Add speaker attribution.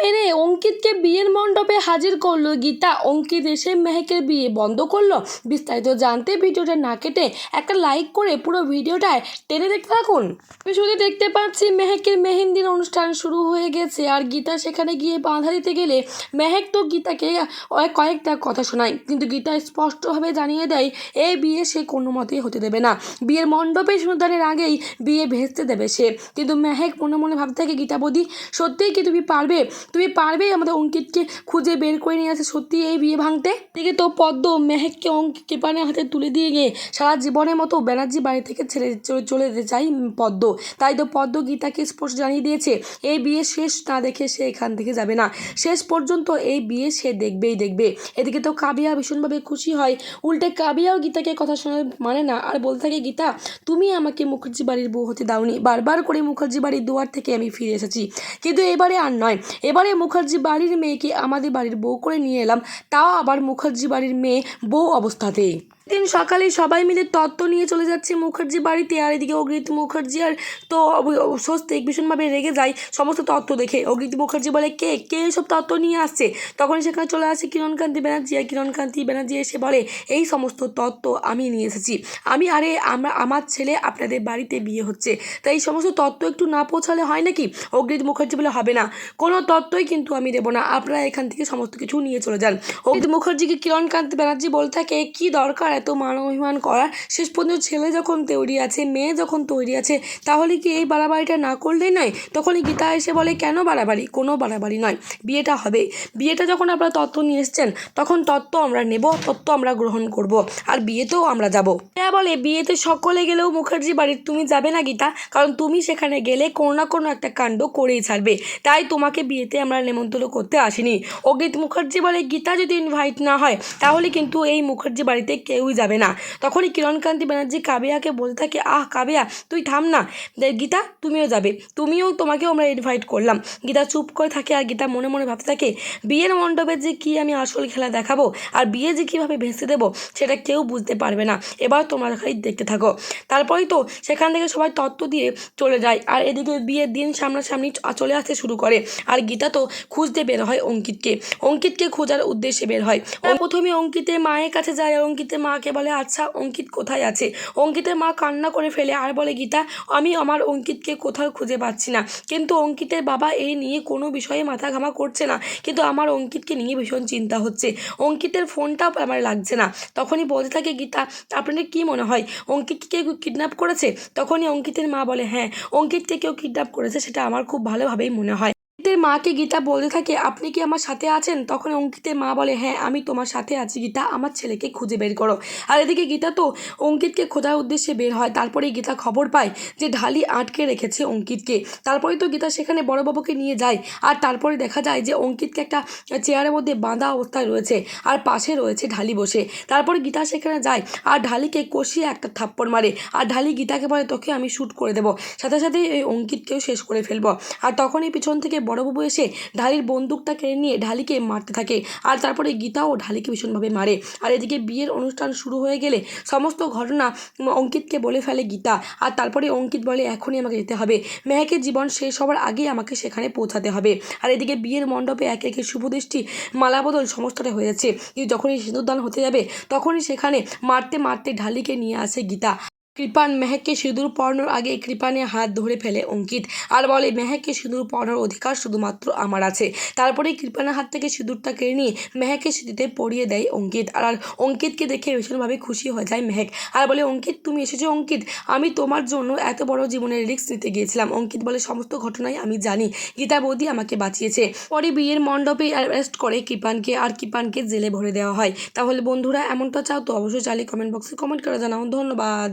Speaker 1: মেরে অঙ্কিতকে বিয়ের মণ্ডপে হাজির করল গীতা। অঙ্কিত এসে মেহেকের বিয়ে বন্ধ করল। বিস্তারিত জানতে ভিডিওটা না কেটে একটা লাইক করে পুরো ভিডিওটায় টেনে দেখতে থাকুন। শুধু দেখতে পাচ্ছি মেহেকের মেহেন্দির অনুষ্ঠান শুরু হয়ে গেছে আর গীতা সেখানে গিয়ে বাঁধা দিতে গেলে মেহেক তো গীতাকে কয়েকটা কথা শোনায়। কিন্তু গীতা স্পষ্টভাবে জানিয়ে দেয় এই বিয়ে সে কোনো মতেই হতে দেবে না। বিয়ের মণ্ডপে সুন্দরের আগেই বিয়ে ভেস্তে দেবে সে। কিন্তু মেহেক মনে মনে ভাবতে থাকে গীতা সত্যিই কি তুমি পারবে তুমি পারবে আমাদের অঙ্কিতকে খুঁজে বের করে নিয়ে আসে সত্যি এই বিয়ে ভাঙতে? দিকে তো পদ্ম মেহেককে অঙ্কিত কৃপানের হাতে তুলে দিয়ে গিয়ে সারা জীবনের মতো ব্যানার্জি বাড়ি থেকে ছেড়ে চলে যেতে চাই পদ্ম। তাই তো পদ্ম গীতাকে স্পষ্ট জানিয়ে দিয়েছে, এই বিয়ে শেষ না দেখে সে এখান থেকে যাবে না। শেষ পর্যন্ত এই বিয়ে সে দেখবেই দেখবে। এদিকে তো কাবিয়া ভীষণভাবে খুশি হয়। উল্টে কাবিয়াও গীতাকে কথা শোনা মানে না। আর বলতে থাকে, গীতা, তুমি আমাকে মুখার্জি বাড়ির বউ হতে দাওনি। বারবার করে মুখার্জি বাড়ির দুয়ার থেকে আমি ফিরে এসেছি। কিন্তু এবারে আর নয়। এবারে মুখার্জি বাড়ির মেয়েকে আমাদের বাড়ির বউ করে নিয়ে এলাম, তাও আবার মুখার্জি বাড়ির মেয়ে বউ অবস্থাতেই। দিন সকালে সবাই মিলে তত্ত্ব নিয়ে চলে যাচ্ছে মুখার্জি বাড়িতে। আর এদিকে অগ্রিত মুখার্জি আর তো স্বস্তিক ভীষণভাবে রেগে যায় সমস্ত তত্ত্ব দেখে। অগ্রিত মুখার্জি বলে, কে? কে সব তত্ত্ব নিয়ে আসছে? তখন সেখানে চলে আসে কিরণকান্তি ব্যানার্জি। আর কিরণকান্তি ব্যানার্জি এসে বলে, এই সমস্ত তত্ত্ব আমি নিয়ে এসেছি। আমি, আরে, আমরা, আমার ছেলে আপনাদের বাড়িতে বিয়ে হচ্ছে। তাই এই সমস্ত তত্ত্ব একটু না পৌঁছালে হয় নাকি? অগ্রিত মুখার্জি বলে, হবে না। কোনো তত্ত্বই কিন্তু আমি দেবো না। আপনারা এখান থেকে সমস্ত কিছু নিয়ে চলে যান। অগ্রিত মুখার্জিকে কিরণকান্তি ব্যানার্জি বলতে থাকে, কি দরকার? এত মান অভিমান করার? শেষ পর্যন্ত ছেলে যখন তৈরি আছে, মেয়ে যখন তৈরি আছে, তাহলে কি এই বাড়াবাড়িটা না করলেই নয়? তখনই গীতা এসে বলে, কেন বাড়াবাড়ি? কোনো বাড়াবাড়ি নয়। বিয়েটা হবে। বিয়েটা যখন আপনারা তত্ত্ব নিয়ে এসছেন, তখন তত্ত্ব আমরা নেব, তত্ত্ব আমরা গ্রহণ করব, আর বিয়েতেও আমরা যাব। হ্যাঁ বলে, বিয়েতে সকলে গেলেও মুখার্জি বাড়ির, তুমি যাবে না গীতা? কারণ তুমি সেখানে গেলে কোনো না কোনো একটা কাণ্ড করেই ছাড়বে। তাই তোমাকে বিয়েতে আমরা নেমন্তন্ন করতে আসিনি। অগিত মুখার্জি বলে, গীতা যদি ইনভাইট না হয়, তাহলে কিন্তু এই মুখার্জি বাড়িতে কেউই যাবে না। তখনই কিরণকান্তি ব্যানার্জি কাবিয়াকে বলতে থাকে, আহ, কাবিয়া, তুই থাম না। গীতা, তুমিও যাবে। তুমিও তোমাকেও আমরা ইনভাইট করলাম। গীতা চুপ করে থাকে আর গীতা মনে মনে ভাবতে থাকে, বিয়ের মণ্ডপে যে কি আমি আসল খেলা দেখাবো আর বিয়ে যে কীভাবে ভেসে দেবো সেটা কেউ বুঝতে পারবে না। এবার তোমরা খালি দেখতে থাকো। তারপরেই তো সেখান থেকে সবাই তত্ত্ব দিয়ে চলে যায় আর এদিকে বিয়ের দিন সামনাসামনি চলে আসতে শুরু করে। আর গীতা তো খুঁজতে বের হয় অঙ্কিতকে। অঙ্কিতকে খোঁজার উদ্দেশ্যে বের হয়। প্রথমে অঙ্কিতের মায়ের কাছে যায় আর অঙ্কিতের মাকে বলে আচ্ছা অঙ্কিত কোথায় আছে? অঙ্কিতের মা কান্না করে ফেলে আর বলে, গীতা, আমি আমার অঙ্কিতকে কোথাও খুঁজে পাচ্ছি না। কিন্তু অঙ্কিতের বাবা এই নিয়ে কোনো বিষয়ে মাথা ঘামা করছে না। কিন্তু আমার অঙ্কিতকে নিয়ে ভীষণ চিন্তা হচ্ছে। অঙ্কিতের ফোনটাও আমার লাগছে না। তখনই বলতে থাকে, গীতা, আপনাদের কি মনে হয়? অঙ্কিতকে কেউ কিডন্যাপ করেছে? তখনই অঙ্কিতের মা বলে হ্যাঁ অঙ্কিতকে কেউ কিডন্যাপ করেছে, সেটা আমার খুব ভালোভাবেই মনে হয়। অঙ্কিতের মাকে গীতা বলতে থাকে, আপনি কি আমার সাথে আছেন? তখন অঙ্কিতের মা বলে হ্যাঁ আমি তোমার সাথে আছি গীতা, আমার ছেলেকে খুঁজে বের করো। আর এদিকে গীতা তো অঙ্কিতকে খোঁজার উদ্দেশ্যে বের হয়। তারপরে গীতা খবর পায় যে ঢালি আটকে রেখেছে অঙ্কিতকে। তারপরে তো গীতা সেখানে বড়বাবুকে নিয়ে যায়। আর তারপরে দেখা যায় যে অঙ্কিতকে একটা চেয়ারের মধ্যে বাঁধা অবস্থায় রয়েছে আর পাশে রয়েছে ঢালি বসে। তারপরে গীতা সেখানে যায় আর ঢালিকে কষিয়ে একটা থাপ্পড় মারে। আর ঢালি গীতাকে বলে, তোকে আমি শ্যুট করে দেবো। সাথে সাথে এই অঙ্কিতকেও শেষ করে ফেলব। আর তখনই পিছন থেকে বড়বাবু এসে ঢালির বন্দুকটা কেড়ে নিয়ে ঢালিকে মারতে থাকে। আর তারপরে গীতাও ঢালিকে ভীষণভাবে মারে। আর এদিকে বিয়ের অনুষ্ঠান শুরু হয়ে গেলে সমস্ত ঘটনা অঙ্কিতকে বলে ফেলে গীতা। আর তারপরে অঙ্কিত বলে, এখনই আমাকে যেতে হবে। মেহেকের জীবন শেষ হওয়ার আগেই আমাকে সেখানে পৌঁছাতে হবে। আর এদিকে বিয়ের মণ্ডপে একে একে শুভদৃষ্টি মালাবদল সমস্তটা হয়ে যাচ্ছে। কিন্তু যখনই সিঁদুরদান হতে যাবে, তখনই সেখানে মারতে মারতে ঢালিকে নিয়ে আসে গীতা। কৃপান মেহেককে সিঁদুর পড়ানোর আগে কৃপানে হাত ধরে ফেলে অঙ্কিত। আর বলে, মেহেককে সিঁদুর পরানোর অধিকার শুধুমাত্র আমার আছে। তারপরে কৃপানের হাত থেকে সিঁদুরটা কেড়ে নিয়ে মেহেকের সিঁদুরতে পরিয়ে দেয় অঙ্কিত। আর আর অঙ্কিতকে দেখে ভীষণভাবে খুশি হয়ে যায় মেহেক। আর বলে, অঙ্কিত, তুমি এসেছ অঙ্কিত। আমি তোমার জন্য এত বড় জীবনের রিস্ক নিতে গিয়েছিলাম। অঙ্কিত বলে, সমস্ত ঘটনাই আমি জানি। গীতা বৌদি আমাকে বাঁচিয়েছে। পরে বিয়ের মণ্ডপে অ্যারেস্ট করে কৃপানকে। আর কৃপানকে জেলে ভরে দেওয়া হয়। তাহলে বন্ধুরা, এমনটা চাও তো অবশ্যই চাইলে কমেন্ট বক্সে কমেন্ট করে জানাও। ধন্যবাদ।